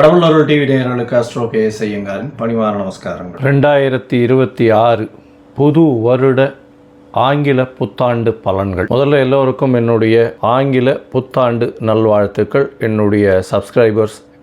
கடவுளர்கள் TV நேயர்களுக்கு astro K S பணிவார நமஸ்காரங்கள். ரெண்டாயிரத்தி இருபத்தி ஆறு புது வருட ஆங்கில புத்தாண்டு பலன்கள். முதல்ல எல்லோருக்கும் என்னுடைய ஆங்கில புத்தாண்டு நல்வாழ்த்துக்கள். என்னுடைய சப்ஸ்கிரைபர்ஸ்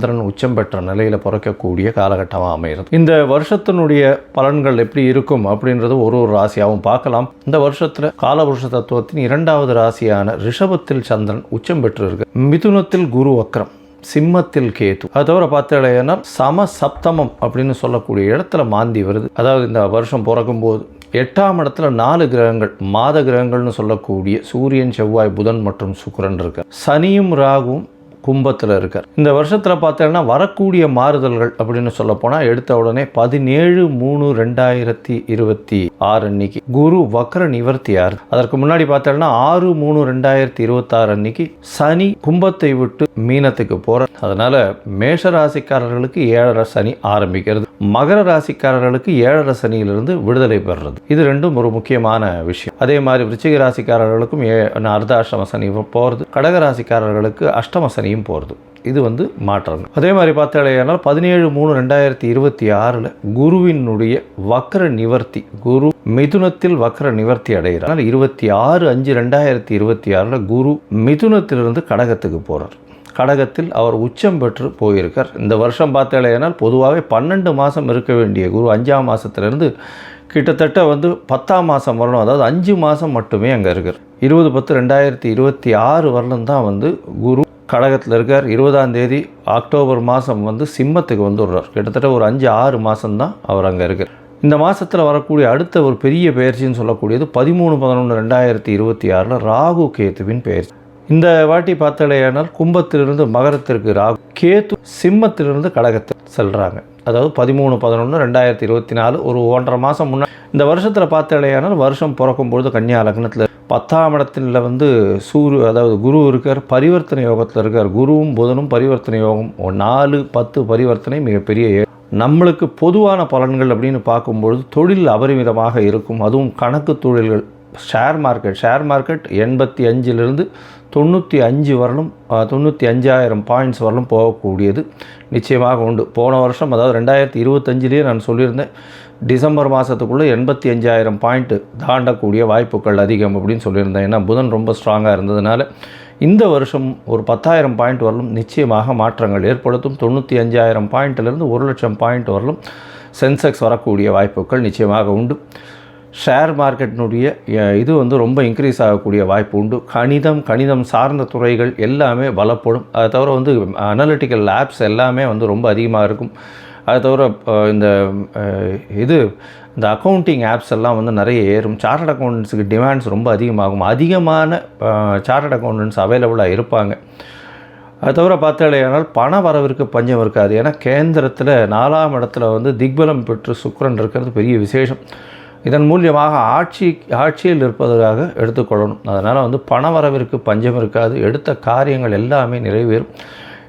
சந்திரன் உச்சம் பெற்ற நிலையில் பிறக்கக்கூடிய காலகட்டமாக அமைகிறது. இந்த வருஷத்தினுடைய பலன்கள் எப்படி இருக்கும் அப்படின்றது ஒரு ஒரு ராசியாகவும் பார்க்கலாம். இந்த வருஷத்தில் காலபுருஷ தத்துவத்தின் இரண்டாவது ராசியான ரிஷபத்தில் சந்திரன் உச்சம் பெற்றிருக்கு. மிதுனத்தில் குரு வக்ரம் சிம்மத்தில் கேது. அது தவிர பார்த்தீங்கன்னா சம சப்தமம் அப்படின்னு சொல்லக்கூடிய இடத்துல மாந்தி வருது. அதாவது இந்த வருஷம் பிறக்கும் போது எட்டாம் இடத்துல நாலு கிரகங்கள் மாத கிரகங்கள்னு சொல்லக்கூடிய சூரியன் செவ்வாய் புதன் மற்றும் சுக்கரன் இருக்கு. சனியும் ராகுவும் கும்பத்தில் இருக்கார். இந்த வருஷத்தில் பார்த்தீங்கன்னா வரக்கூடிய மாறுதல்கள் அப்படின்னு சொல்ல போனால் எடுத்த உடனே பதினேழு மூணு ரெண்டாயிரத்தி இருபத்தி ஆறு அன்னைக்கு குரு வக்ர நிவர்த்தி ஆறு அதற்கு முன்னாடி பார்த்தீங்கன்னா ஆறு மூணு ரெண்டாயிரத்தி இருபத்தாறு அன்னைக்கு சனி கும்பத்தை விட்டு மீனத்துக்கு போகிற அதனால மேஷ ராசிக்காரர்களுக்கு ஏழரை சனி ஆரம்பிக்கிறது. மகர ராசிக்காரர்களுக்கு ஏழரை சனியிலிருந்து விடுதலை பெறுறது. இது ரெண்டும் ஒரு முக்கியமான விஷயம். அதே மாதிரி விருச்சிக ராசிக்காரர்களுக்கும் ஏ அர்த்தாஷ்டம சனி போகிறது கடக ராசிக்காரர்களுக்கு அஷ்டம சனியும் போகிறது. இது வந்து மாற்றம். அதே மாதிரி பார்த்தாலேயானால் பதினேழு மூணு ரெண்டாயிரத்தி இருபத்தி ஆறில் குருவினுடைய வக்ர நிவர்த்தி குரு மிதுனத்தில் வக்ர நிவர்த்தி அடைகிறார். இருபத்தி ஆறு அஞ்சு ரெண்டாயிரத்தி இருபத்தி ஆறில் குரு மிதுனத்திலிருந்து கடகத்துக்கு போகிறார் கடகத்தில் அவர் உச்சம் பெற்று போயிருக்கார். இந்த வருஷம் பார்த்தாலேனால் பொதுவாகவே பன்னெண்டு மாதம் இருக்க வேண்டிய குரு அஞ்சாம் மாதத்துலேருந்து கிட்டத்தட்ட வந்து பத்தாம் மாதம் வரணும். அதாவது அஞ்சு மாதம் மட்டுமே அங்கே இருக்கார். இருபது பத்து ரெண்டாயிரத்தி இருபத்தி ஆறு வரலும் தான் வந்து குரு கடகத்தில் இருக்கார். இருபதாம் தேதி அக்டோபர் மாதம் வந்து சிம்மத்துக்கு வந்துடுறார். கிட்டத்தட்ட ஒரு அஞ்சு ஆறு மாதம்தான் அவர் அங்கே இருக்கார். இந்த மாதத்தில் வரக்கூடிய அடுத்த ஒரு பெரிய பயிற்சின்னு சொல்லக்கூடியது பதிமூணு பதினொன்று ரெண்டாயிரத்தி இருபத்தி ஆறில் ராகு கேத்துவின் பயிற்சி. இந்த வாட்டி பார்த்தாலேயானால் கும்பத்திலிருந்து மகரத்திற்கு ராகு கேத்து சிம்மத்திலிருந்து கழகத்தில் செல்கிறாங்க அதாவது பதிமூணு பதினொன்று ரெண்டாயிரத்தி இருபத்தி நாலு ஒரு ஒன்றரை மாதம் முன்னாடி இந்த வருஷத்தில் பார்த்தாலேயானால் வருஷம் பிறக்கும்பொழுது கன்னியா லக்னத்தில் பத்தாம் இடத்தில் வந்து சூரு அதாவது குரு இருக்கார் பரிவர்த்தனை யோகத்தில் இருக்கார். குருவும் புதனும் பரிவர்த்தனை யோகம். நாலு பத்து பரிவர்த்தனை மிகப்பெரிய நம்மளுக்கு பொதுவான பலன்கள் அப்படின்னு பார்க்கும்பொழுது தொழில் அபரிமிதமாக இருக்கும். அதுவும் கணக்கு தொழில்கள். Share market. ஷேர் மார்க்கெட் எண்பத்தி அஞ்சிலிருந்து தொண்ணூற்றி அஞ்சு வரலும் தொண்ணூற்றி அஞ்சாயிரம் பாயிண்ட்ஸ் வரலும் போகக்கூடியது. நிச்சயமாக உண்டு. போன வருஷம் அதாவது ரெண்டாயிரத்தி இருபத்தஞ்சிலேயே நான் சொல்லியிருந்தேன் டிசம்பர் மாதத்துக்குள்ளே எண்பத்தி அஞ்சாயிரம் பாயிண்ட்டு தாண்டக்கூடிய வாய்ப்புகள் அதிகம் அப்படின்னு சொல்லியிருந்தேன். ஏன்னா புதன் ரொம்ப ஸ்ட்ராங்காக இருந்ததுனால இந்த வருஷம் ஒரு பத்தாயிரம் பாயிண்ட் வரலும் நிச்சயமாக மாற்றங்கள் ஏற்படுத்தும். தொண்ணூற்றி அஞ்சாயிரம் பாயிண்ட்டிலிருந்து ஒரு லட்சம் பாயிண்ட் வரலும் சென்செக்ஸ் வரக்கூடிய வாய்ப்புகள் நிச்சயமாக உண்டு. ஷேர் மார்க்கெட்டினுடைய இது வந்து ரொம்ப இன்க்ரீஸ் ஆகக்கூடிய வாய்ப்பு உண்டு. கணிதம் கணிதம் சார்ந்த துறைகள் எல்லாமே பலப்படும். அதை தவிர வந்து அனலிட்டிக்கல் லேப்ஸ் எல்லாமே வந்து ரொம்ப அதிகமாக இருக்கும். அதை தவிர இந்த இது இந்த அக்கௌண்டிங் ஆப்ஸ் எல்லாம் வந்து நிறைய ஏறும். சார்ட்டட் அக்கௌண்டன்ஸுக்கு டிமாண்ட்ஸ் ரொம்ப அதிகமாகும். அதிகமான சார்ட்டட் அக்கௌண்டன்ஸ் அவைலபிளாக இருப்பாங்க. அது தவிர பார்த்தாலேயானால் பண வரவிற்கு பஞ்சம் இருக்காது. ஏன்னா கேந்திரத்தில் நாலாம் இடத்துல வந்து திக்பலம் பெற்று சுக்கரன் இருக்கிறது பெரிய விசேஷம். இதன் மூலியமாக ஆட்சி ஆட்சியில் இருப்பதற்காக எடுத்துக்கொள்ளணும். அதனால் வந்து பண வரவிற்கு பஞ்சம் இருக்காது. எடுத்த காரியங்கள் எல்லாமே நிறைவேறும்.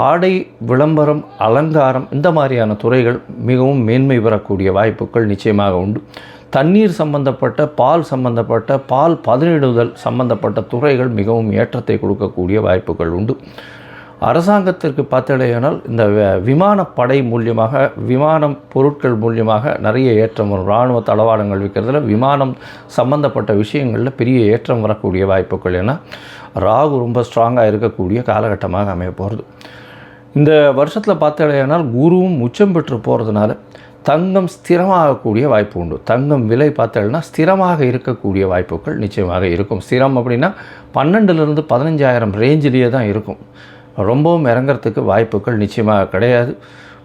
ஆடை விளம்பரம் அலங்காரம் இந்த மாதிரியான துறைகள் மிகவும் மேன்மை பெறக்கூடிய வாய்ப்புகள் நிச்சயமாக உண்டு. தண்ணீர் சம்பந்தப்பட்ட பால் சம்பந்தப்பட்ட பால் பதனிடுதல் சம்பந்தப்பட்ட துறைகள் மிகவும் ஏற்றத்தை கொடுக்கக்கூடிய வாய்ப்புகள் உண்டு. அரசாங்கத்திற்கு பார்த்தடையானால் இந்த விமானப்படை மூலியமாக விமானம் பொருட்கள் மூலியமாக நிறைய ஏற்றம் வரும். இராணுவ தளவாடங்கள் விற்கிறதுல விமானம் சம்பந்தப்பட்ட விஷயங்களில் பெரிய ஏற்றம் வரக்கூடிய வாய்ப்புகள். ஏன்னா ராகு ரொம்ப ஸ்ட்ராங்காக இருக்கக்கூடிய காலகட்டமாக அமைய போகிறது இந்த வருஷத்தில் பார்த்தடையானால் குருவும் உச்சம் பெற்று போகிறதுனால தங்கம் ஸ்திரமாகக்கூடிய வாய்ப்பு உண்டு. தங்கம் விலை பார்த்தோம்னா ஸ்திரமாக இருக்கக்கூடிய வாய்ப்புகள் நிச்சயமாக இருக்கும். ஸ்திரம் அப்படின்னா பன்னெண்டுலேருந்து பதினஞ்சாயிரம் ரேஞ்சிலேயே தான் இருக்கும். ரொம்பவும் இறங்குறதுக்கு வாய்ப்புகள் நிச்சயமாக கிடையாது.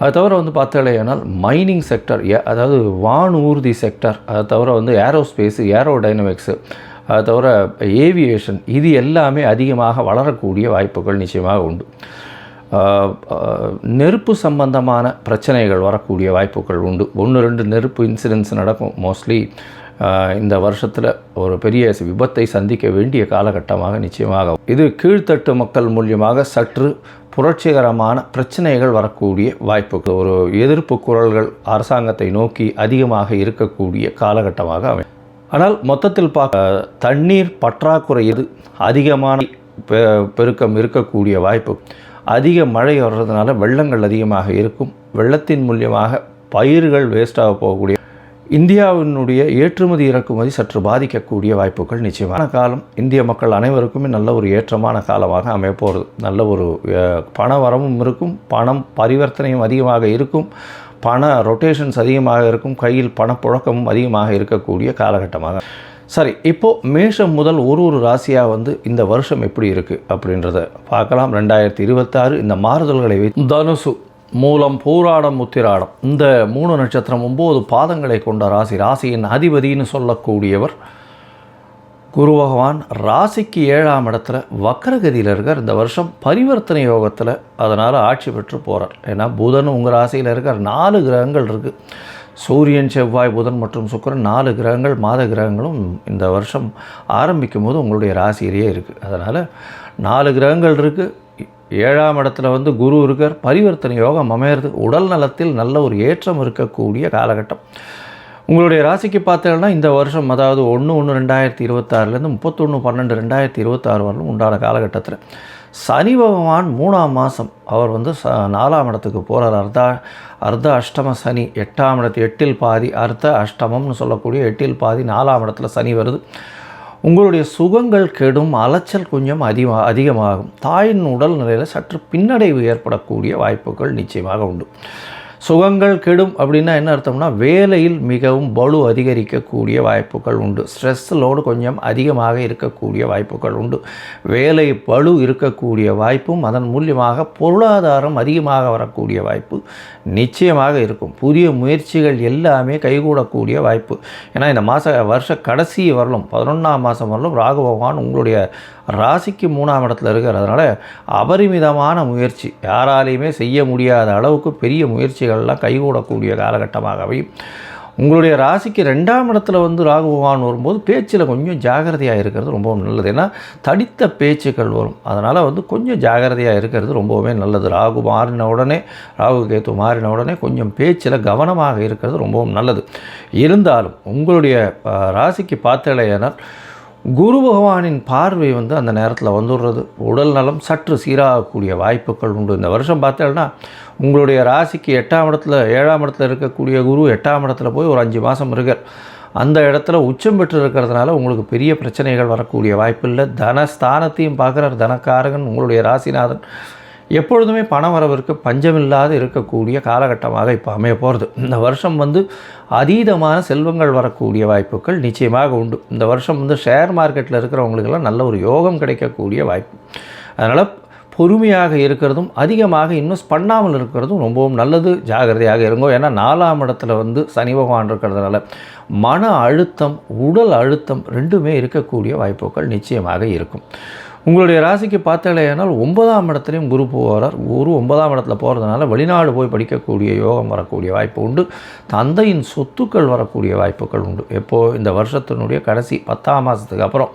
அது தவிர வந்து பார்த்தாலேயானால் மைனிங் செக்டர் அதாவது வானூர்தி செக்டர் அதை தவிர வந்து ஏரோஸ்பேஸு ஏரோ டைனமிக்ஸு அது தவிர ஏவியேஷன் இது எல்லாமே அதிகமாக வளரக்கூடிய வாய்ப்புகள் நிச்சயமாக உண்டு. நெருப்பு சம்பந்தமான பிரச்சனைகள் வரக்கூடிய வாய்ப்புகள் உண்டு. ஒன்று ரெண்டு நெருப்பு இன்சிடென்ட்ஸ் நடக்கும். மோஸ்ட்லி இந்த வருஷத்தில் ஒரு பெரிய விபத்தை சந்திக்க வேண்டிய காலகட்டமாக நிச்சயமாக இது கீழ்த்தட்டு மக்கள் மூலியமாக சற்று புரட்சிகரமான பிரச்சனைகள் வரக்கூடிய வாய்ப்பு ஒரு எதிர்ப்பு குரல்கள் அரசாங்கத்தை நோக்கி அதிகமாக இருக்கக்கூடிய காலகட்டமாக அமையும். ஆனால் மொத்தத்தில் பார்க்க தண்ணீர் பற்றாக்குறை இது அதிகமான பெ- பெருக்கம் இருக்கக்கூடிய வாய்ப்பு. அதிக மழை வர்றதுனால வெள்ளங்கள் அதிகமாக இருக்கும். வெள்ளத்தின் மூலியமாக பயிர்கள் வேஸ்டாக போகக்கூடிய இந்தியாவினுடைய ஏற்றுமதி இறக்குமதி சற்று பாதிக்கக்கூடிய வாய்ப்புகள் நிச்சயமான காலம் இந்திய மக்கள் அனைவருக்குமே நல்ல ஒரு ஏற்றமான காலமாக அமைப்போகிறது நல்ல ஒரு பண வரவும் இருக்கும் பணம் பரிவர்த்தனையும் அதிகமாக இருக்கும் பண ரொட்டேஷன்ஸ் அதிகமாக இருக்கும் கையில் பணப்புழக்கமும் அதிகமாக இருக்கக்கூடிய காலகட்டமாக. சரி இப்போது மேஷம் முதல் ஒரு ஒரு ராசியாக வந்து இந்த வருஷம் எப்படி இருக்குது அப்படின்றத பார்க்கலாம். ரெண்டாயிரத்தி இருபத்தாறு இந்த மாறுதல்களை வைத்து. தனுசு மூலம் பூராடம் உத்திராடம் இந்த மூணு நட்சத்திரம் ஒம்பது பாதங்களை கொண்ட ராசி. ராசியின் அதிபதின்னு சொல்லக்கூடியவர் குரு பகவான். ராசிக்கு ஏழாம் இடத்துல வக்கரகதியில் இருக்கார். இந்த வருஷம் பரிவர்த்தனை யோகத்தில் அதனால் ஆட்சி பெற்று போகிறார் ஏன்னா புதன் உங்கள் ராசியில் இருக்கார். நாலு கிரகங்கள் இருக்குது சூரியன் செவ்வாய் புதன் மற்றும் சுக்கிரன் நாலு கிரகங்கள் மாத கிரகங்களும் இந்த வருஷம் ஆரம்பிக்கும் போது உங்களுடைய ராசியிலேயே இருக்குது அதனால் நாலு கிரகங்கள் இருக்குது ஏழாம் இடத்துல வந்து குரு இருக்கார் பரிவர்த்தனை யோகம் அமையிறது உடல் நலத்தில் நல்ல ஒரு ஏற்றம் இருக்கக்கூடிய காலகட்டம். உங்களுடைய ராசிக்கு பார்த்தீங்கன்னா இந்த வருஷம் அதாவது ஒன்று ஒன்று ரெண்டாயிரத்தி இருபத்தாறுலேருந்து முப்பத்தொன்று பன்னெண்டு ரெண்டாயிரத்தி இருபத்தாறு வரலும் உண்டான காலகட்டத்தில். சனி பகவான் மூணாம் மாதம் அவர் வந்து ச நாலாம் இடத்துக்கு போகிறார் அர்த்தா அர்த்த அஷ்டம சனி எட்டாம் இடத்து எட்டில் பாதி அர்த்த அஷ்டமம்னு சொல்லக்கூடிய எட்டில் பாதி நாலாம் இடத்துல சனி வருது. உங்களுடைய சுகங்கள் கெடும் அலைச்சல் கொஞ்சம் அதிகமாக அதிகமாகும். தாயின் உடல் நிலையில் சற்று பின்னடைவு ஏற்படக்கூடிய வாய்ப்புகள் நிச்சயமாக உண்டு. சுகங்கள் கெடும் அப்படின்னா என்ன அர்த்தம்னா வேலையில் மிகவும் பலு அதிகரிக்கக்கூடிய வாய்ப்புகள் உண்டு. ஸ்ட்ரெஸ் லோடு கொஞ்சம் அதிகமாக இருக்கக்கூடிய வாய்ப்புகள் உண்டு. வேலை பளு இருக்கக்கூடிய வாய்ப்பும் அதன் மூலியமாக பொருளாதாரம் அதிகமாக வரக்கூடிய வாய்ப்பு நிச்சயமாக இருக்கும். புதிய முயற்சிகள் எல்லாமே கைகூடக்கூடிய வாய்ப்பு. ஏன்னா இந்த மாத வருஷ கடைசி வரலும் பதினொன்றாம் மாதம் வரலும் ராகு பகவான் உங்களுடைய ராசிக்கு மூணாம் இடத்துல இருக்கிறதுனால அதனால் அபரிமிதமான முயற்சி. யாராலையுமே செய்ய முடியாத அளவுக்கு பெரிய முயற்சி முயற்சிகள்லாம் கைகூடக்கூடிய காலகட்டமாகவே உங்களுடைய ராசிக்கு ரெண்டாம் இடத்துல வந்து ராகு பகவான் வரும்போது பேச்சில் கொஞ்சம் ஜாகிரதையாக இருக்கிறது ரொம்பவும் நல்லது. ஏன்னா தடித்த பேச்சுக்கள் வரும். அதனால் வந்து கொஞ்சம் ஜாகிரதையாக இருக்கிறது ரொம்பவுமே நல்லது. ராகு மாறின உடனே ராகு கேத்து மாறின உடனே கொஞ்சம் பேச்சில் கவனமாக இருக்கிறது ரொம்பவும் நல்லது. இருந்தாலும் உங்களுடைய ராசிக்கு பார்த்தலையானால் குரு பகவானின் பார்வை வந்து அந்த நேரத்தில் வந்துடுறது. உடல் நலம் சற்று சீராகக்கூடிய வாய்ப்புகள் உண்டு. இந்த வருஷம் பார்த்தேன்னா உங்களுடைய ராசிக்கு எட்டாம் இடத்துல ஏழாம் இடத்துல இருக்கக்கூடிய குரு எட்டாம் இடத்துல போய் ஒரு அஞ்சு மாதம் இருக்கார். அந்த இடத்துல உச்சம் பெற்று இருக்கிறதுனால உங்களுக்கு பெரிய பிரச்சனைகள் வரக்கூடிய வாய்ப்பு இல்லை. தனஸ்தானத்தையும் பார்க்குறார். தனக்காரகன் உங்களுடைய ராசிநாதன். எப்பொழுதுமே பண வரவிற்கு பஞ்சமில்லாது இருக்கக்கூடிய காலகட்டமாக இப்போ அமைய போகிறது இந்த வருஷம் வந்து அதீதமான செல்வங்கள் வரக்கூடிய வாய்ப்புகள் நிச்சயமாக உண்டு. இந்த வருஷம் வந்து ஷேர் மார்க்கெட்டில் இருக்கிறவங்களுக்கெல்லாம் நல்ல ஒரு யோகம் கிடைக்கக்கூடிய வாய்ப்பு. அதனால் பொறுமையாக இருக்கிறதும் அதிகமாக இன்வெஸ்ட் பண்ணாமல் இருக்கிறதும் ரொம்பவும் நல்லது. ஜாகிரதையாக இருங்கோ. ஏன்னா நாலாம் இடத்துல வந்து சனி பகவான் இருக்கிறதுனால மன அழுத்தம் உடல் அழுத்தம் ரெண்டுமே இருக்கக்கூடிய வாய்ப்புகள் நிச்சயமாக இருக்கும். உங்களுடைய ராசிக்கு பார்த்தாலேயானால் ஒன்பதாம் இடத்துலையும் குரு போகிறார் குரு ஒன்பதாம் இடத்துல போகிறதுனால வெளிநாடு போய் படிக்கக்கூடிய யோகம் வரக்கூடிய வாய்ப்பு உண்டு. தந்தையின் சொத்துக்கள் வரக்கூடிய வாய்ப்புகள் உண்டு. எப்போது இந்த வருஷத்தினுடைய கடைசி பத்தாம் மாதத்துக்கு அப்புறம்.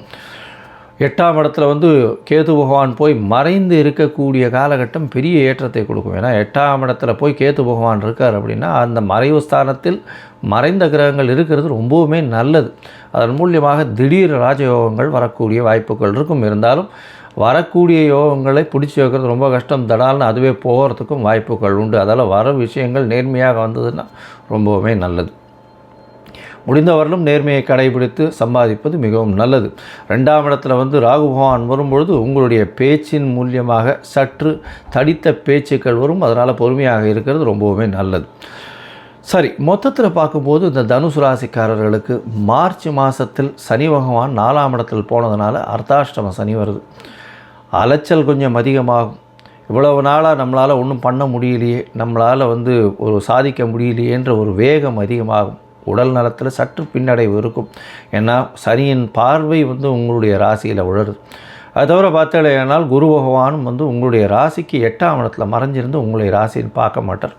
எட்டாம் இடத்துல வந்து கேது பகவான் போய் மறைந்து இருக்கக்கூடிய காலகட்டம் பெரிய ஏற்றத்தை கொடுக்கும். ஏன்னா எட்டாம் இடத்துல போய் கேது பகவான் இருக்கார் அப்படின்னா அந்த மறைவு ஸ்தானத்தில் மறைந்த கிரகங்கள் இருக்கிறது ரொம்பவுமே நல்லது. அதன் மூலியமாக திடீர் ராஜயோகங்கள் வரக்கூடிய வாய்ப்புகள் இருக்கும். இருந்தாலும் வரக்கூடிய யோகங்களை பிடிச்சி வைக்கிறது ரொம்ப கஷ்டம். தடால்னு அதுவே போகிறதுக்கும் வாய்ப்புகள் உண்டு. அதால் வர விஷயங்கள் நேர்மையாக வந்ததுன்னா ரொம்பவுமே நல்லது. முடிந்தவரையிலும் நேர்மையை கடைபிடித்து சம்பாதிப்பது மிகவும் நல்லது. ரெண்டாம் இடத்துல வந்து ராகு பகவான் வரும்பொழுது உங்களுடைய பேச்சின் மூலியமாக சற்று தடித்த பேச்சுக்கள் வரும். அதனால் பொறுமையாக இருக்கிறது ரொம்பவுமே நல்லது. சரி மொத்தத்தில் பார்க்கும்போது இந்த தனுசு ராசிக்காரர்களுக்கு மார்ச் மாதத்தில் சனி பகவான் நாலாம் இடத்தில் போனதுனால அர்த்தாஷ்டம சனி வருது. அலைச்சல் கொஞ்சம் அதிகமாகும். இவ்வளவு நாளாக நம்மளால் ஒன்றும் பண்ண முடியலையே. நம்மளால் வந்து ஒரு சாதிக்க முடியலையேன்ற ஒரு வேகம் அதிகமாகும். உடல் நலத்தில் சற்று பின்னடைவு இருக்கும். ஏன்னா சனியின் பார்வை வந்து உங்களுடைய ராசியில் உழருது அது தவிர பார்த்தாலேனால் குரு பகவானும் வந்து உங்களுடைய ராசிக்கு எட்டாம் இடத்துல மறைஞ்சிருந்து உங்களுடைய ராசின்னு பார்க்க மாட்டார்.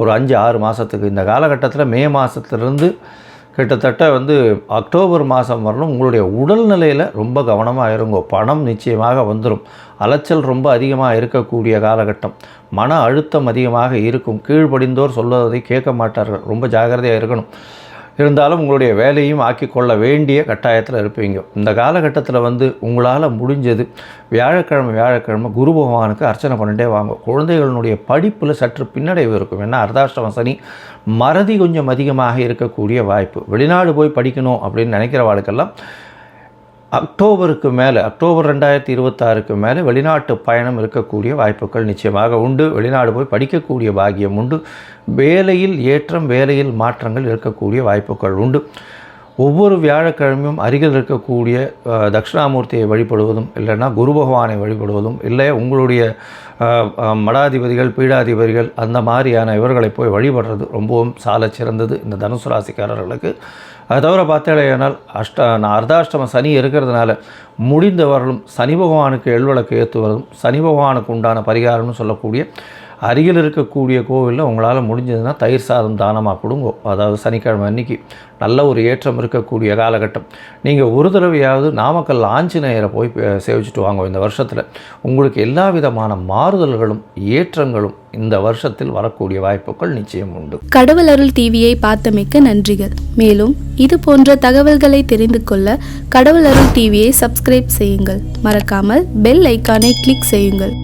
ஒரு அஞ்சு ஆறு மாதத்துக்கு இந்த காலகட்டத்தில் மே மாதத்துலேருந்து கிட்டத்தட்ட வந்து அக்டோபர் மாதம் வரணும் உங்களுடைய உடல்நிலையில் ரொம்ப கவனமாக இருங்கோ. பணம் நிச்சயமாக வந்துடும் அலைச்சல் ரொம்ப அதிகமாக இருக்கக்கூடிய காலகட்டம். மன அழுத்தம் அதிகமாக இருக்கும். கீழ்ப்படிந்தோர் சொல்வதை கேட்க மாட்டார்கள். ரொம்ப ஜாகிரதையாக இருக்கணும். இருந்தாலும் உங்களுடைய வேலையும் ஆக்கிக்கொள்ள வேண்டிய கட்டாயத்தில் இருப்பீங்க. இந்த காலகட்டத்தில் வந்து உங்களால் முடிஞ்சது வியாழக்கிழமை வியாழக்கிழமை குரு பகவானுக்கு அர்ச்சனை பண்ணிட்டே வாங்க. குழந்தைகளினுடைய படிப்பில் சற்று பின்னடைவு இருக்கும். ஏன்னா அர்த்தாஷ்டம சனி மறதி கொஞ்சம் அதிகமாக இருக்கக்கூடிய வாய்ப்பு. வெளிநாடு போய் படிக்கணும் அப்படின்னு நினைக்கிற வாழ்க்கெல்லாம் அக்டோபருக்கு மேலே அக்டோபர் ரெண்டாயிரத்தி இருபத்தாறுக்கு மேலே வெளிநாட்டு பயணம் இருக்கக்கூடிய வாய்ப்புகள் நிச்சயமாக உண்டு. வெளிநாடு போய் படிக்கக்கூடிய பாக்கியம் உண்டு. வேலையில் ஏற்றம் வேலையில் மாற்றங்கள் இருக்கக்கூடிய வாய்ப்புகள் உண்டு. ஒவ்வொரு வியாழக்கிழமையும் அருகில் இருக்கக்கூடிய தட்சிணாமூர்த்தியை வழிபடுவதும் இல்லைன்னா குரு பகவானை வழிபடுவதும் இல்லை உங்களுடைய மடாதிபதிகள் பீடாதிபதிகள் அந்த மாதிரியான இவர்களை போய் வழிபடுறது ரொம்பவும் சால சிறந்தது இந்த தனுசு ராசிக்காரர்களுக்கு. அது தவிர பார்த்தாலேயானால் அஷ்ட நான் அர்த்தாஷ்டம சனி இருக்கிறதுனால முடிந்தவர்களும் சனி பகவானுக்கு எள்விளக்கு ஏற்றுவதும் சனி பகவானுக்கு உண்டான பரிகாரம்னு சொல்லக்கூடிய அருகில் இருக்கக்கூடிய கோவிலில் உங்களால் முடிஞ்சதுன்னா தயிர் சாதம் தானமாக கொடுங்க. அதாவது சனிக்கிழமை அன்னைக்கு நல்ல ஒரு ஏற்றம் இருக்கக்கூடிய காலகட்டம். நீங்கள் ஒரு தடவையாவது நாமக்கல் ஆஞ்சநேயரை போய் சேவிச்சுட்டு வாங்க இந்த வருஷத்தில். உங்களுக்கு எல்லா விதமான மாறுதல்களும் ஏற்றங்களும் இந்த வருஷத்தில் வரக்கூடிய வாய்ப்புகள் நிச்சயம் உண்டு. கடவுள் அருள் டிவியை பார்த்தமைக்க நன்றிகள். மேலும் இது போன்ற தகவல்களை தெரிந்து கொள்ள கடவுள் அருள் டிவியை சப்ஸ்கிரைப் செய்யுங்கள். மறக்காமல் பெல் ஐக்கானை கிளிக் செய்யுங்கள்.